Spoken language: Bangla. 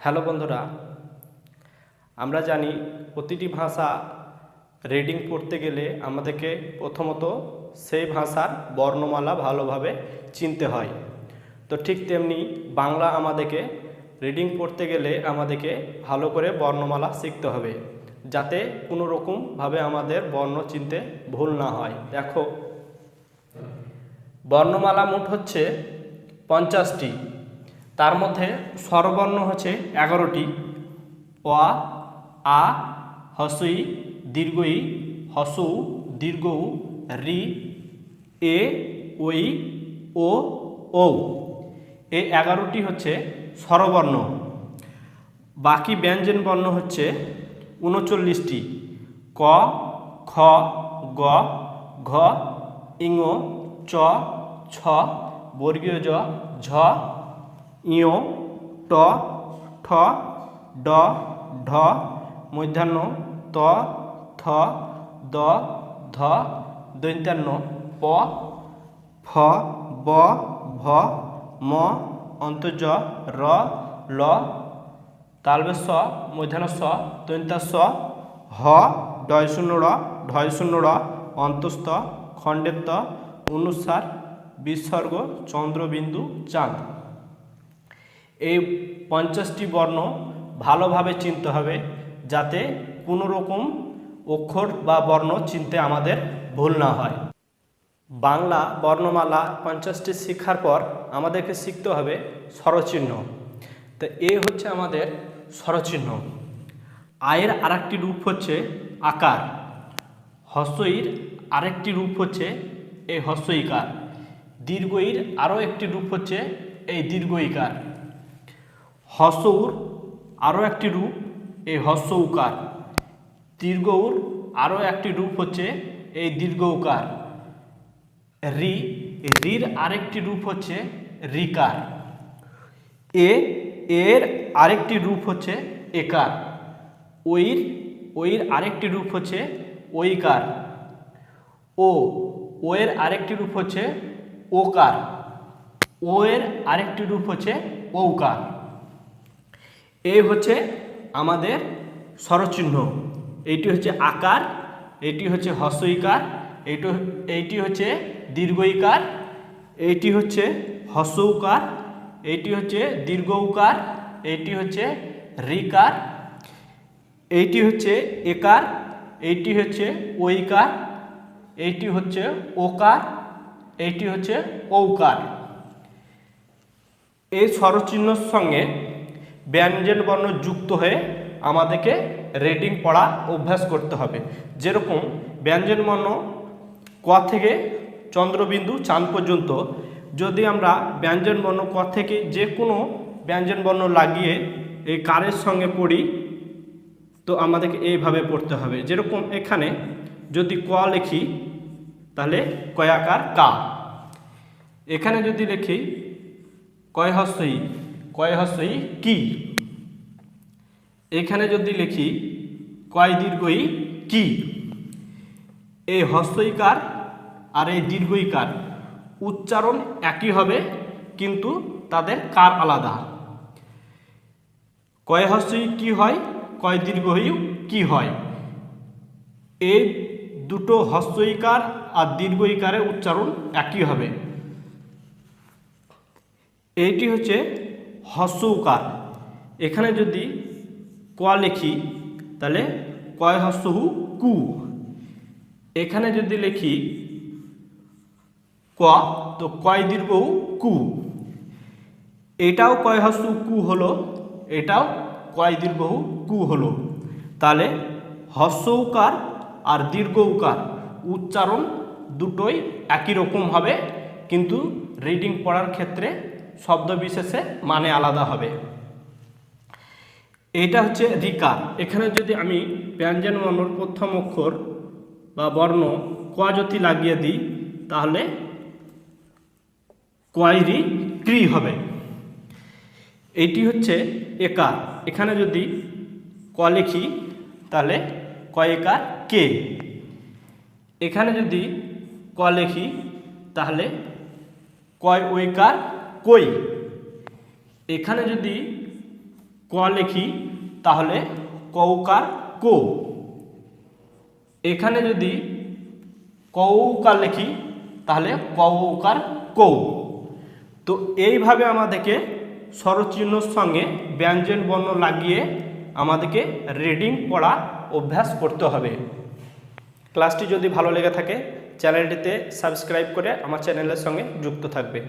হ্যালো বন্ধুরা, আমরা জানি প্রতিটি ভাষা রিডিং পড়তে গেলে আমাদেরকে প্রথমত সেই ভাষার বর্ণমালা ভালোভাবে চিনতে হয়। তো ঠিক তেমনি বাংলা আমাদেরকে রিডিং পড়তে গেলে আমাদেরকে ভালো করে বর্ণমালা শিখতে হবে, যাতে কোনো রকমভাবে আমাদের বর্ণ চিনতে ভুল না হয়। দেখো, বর্ণমালা মোট হচ্ছে পঞ্চাশটি। তার মধ্যে স্বরবর্ণ হচ্ছে এগারোটি। অ আ, হসই, দীর্ঘই হসৌ দীর্ঘৌ রি, এ, ওই, ও ও এই এগারোটি হচ্ছে স্বরবর্ণ। বাকি ব্যঞ্জন বর্ণ হচ্ছে উনচল্লিশটি। ক, খ, গ, ঘ, ইঙ, চ, ছ, বর্গীয় জ, ঝ ইয়, ট, ঠ, ড, ঢ, মধ্যাহ্ন, ত, থ, দ, ধ দৈন্তান্ন প, ফ, ব, ভ, ম অন্তর্জ র, ল তালবেশ মধ্যাহ্ন, স, দৈন্তা, স, হ ডয় শূন্য র ঢয় শূন্য অন্তস্থ খণ্ডেত্ব অনুসার, বিসর্গ, চন্দ্রবিন্দু, চাঁদ। এই পঞ্চাশটি বর্ণ ভালোভাবে চিনতে হবে যাতে কোনো রকম অক্ষর বা বর্ণ চিনতে আমাদের ভুল না হয়। বাংলা বর্ণমালা পঞ্চাশটি শিক্ষার পর আমাদেরকে শিখতে হবে স্বরচিহ্ন। তো এ হচ্ছে আমাদের স্বরচিহ্ন। আয়ের আরেকটি রূপ হচ্ছে আকার। হস্যইর আরেকটি রূপ হচ্ছে এই হস্যইকার। দীর্ঘইর আরও একটি রূপ হচ্ছে এই দীর্ঘইকার। হসৌর আরও একটি রূপ, এই হস্যৌকার দীর্ঘৌর আরও একটি রূপ হচ্ছে এই দীর্ঘৌকার রি রির আরেকটি রূপ হচ্ছে রিকার। এ, এর আরেকটি রূপ হচ্ছে একার। ওইর ওইর আরেকটি রূপ হচ্ছে ওইকার ও ও এর আরেকটি রূপ হচ্ছে ওকার। ও এর আরেকটি রূপ হচ্ছে ঔকার। এই হচ্ছে আমাদের স্বরচিহ্ন এইটি হচ্ছে আকার এটি হচ্ছে হস্যইকার এইটি এইটি হচ্ছে দীর্ঘইকার এইটি হচ্ছে হস্যৌকার এইটি হচ্ছে দীর্ঘৌকার এইটি হচ্ছে রিকার এইটি হচ্ছে একার এইটি হচ্ছে ওইকার এইটি হচ্ছে ওকার এইটি হচ্ছে ঔকার এই স্বরচিহ্নর সঙ্গে ব্যঞ্জন বর্ণ যুক্ত হয়ে আমাদেরকে রেডিং পড়া অভ্যাস করতে হবে। যেরকম ব্যঞ্জন বর্ণ ক থেকে চন্দ্রবিন্দু চাঁদ পর্যন্ত, যদি আমরা ব্যঞ্জন বর্ণ ক থেকে যে কোনো ব্যঞ্জন বর্ণ লাগিয়ে এই কারের সঙ্গে পড়ি, তো আমাদেরকে এইভাবে পড়তে হবে। যেরকম এখানে যদি ক লিখি, তাহলে কয়াকার কা? এখানে যদি লিখি, কয় হস্যই কয় হস্যই কি? এখানে যদি লিখি, কয় দীর্ঘই কি? এই হস্যইকার আর এই দীর্ঘইকার উচ্চারণ একই হবে, কিন্তু তাদের কার আলাদা? কয় হস্যই কি হয়, কয় দীর্ঘই কি হয়? এই দুটো হস্যইকার আর দীর্ঘইকারের উচ্চারণ একই হবে। এইটি হচ্ছে হস্যৌকার এখানে যদি ক লিখি, তাহলে কয় হস্যহু? কু। এখানে যদি লিখি ক, তো কয় দীর্ঘ কু। এটাও কয় হস্য কু হলো। এটাও কয় দীর্ঘ কু হলো। তাহলে হস্যৌকার আর দীর্ঘৌকার উচ্চারণ দুটোই একই রকম হবে, কিন্তু রিডিং পড়ার ক্ষেত্রে শব্দ বিশেষে মানে আলাদা হবে। এটা হচ্ছে রিকার এখানে যদি আমি ব্যঞ্জন বর্ণর প্রথম অক্ষর বা বর্ণ ক যদি লাগিয়ে দিই, তাহলে কয়রি ক্রি হবে। এটি হচ্ছে একার। এখানে যদি ক লিখি, তাহলে কয়েকার কে? এখানে যদি ক লিখি, তাহলে কয় ওইকার কই? এখানে যদি ক লিখি, তাহলে কৌকার কো। এখানে যদি কৌকার লিখি, তাহলে কৌকার কৌ। তো এইভাবে আমাদেরকে স্বরচিহ্নর সঙ্গে ব্যঞ্জন বর্ণ লাগিয়ে আমাদেরকে রিডিং পড়া অভ্যাস করতে হবে। ক্লাসটি যদি ভালো লেগে থাকে, চ্যানেলটিতে সাবস্ক্রাইব করে আমার চ্যানেলের সঙ্গে যুক্ত থাকবে।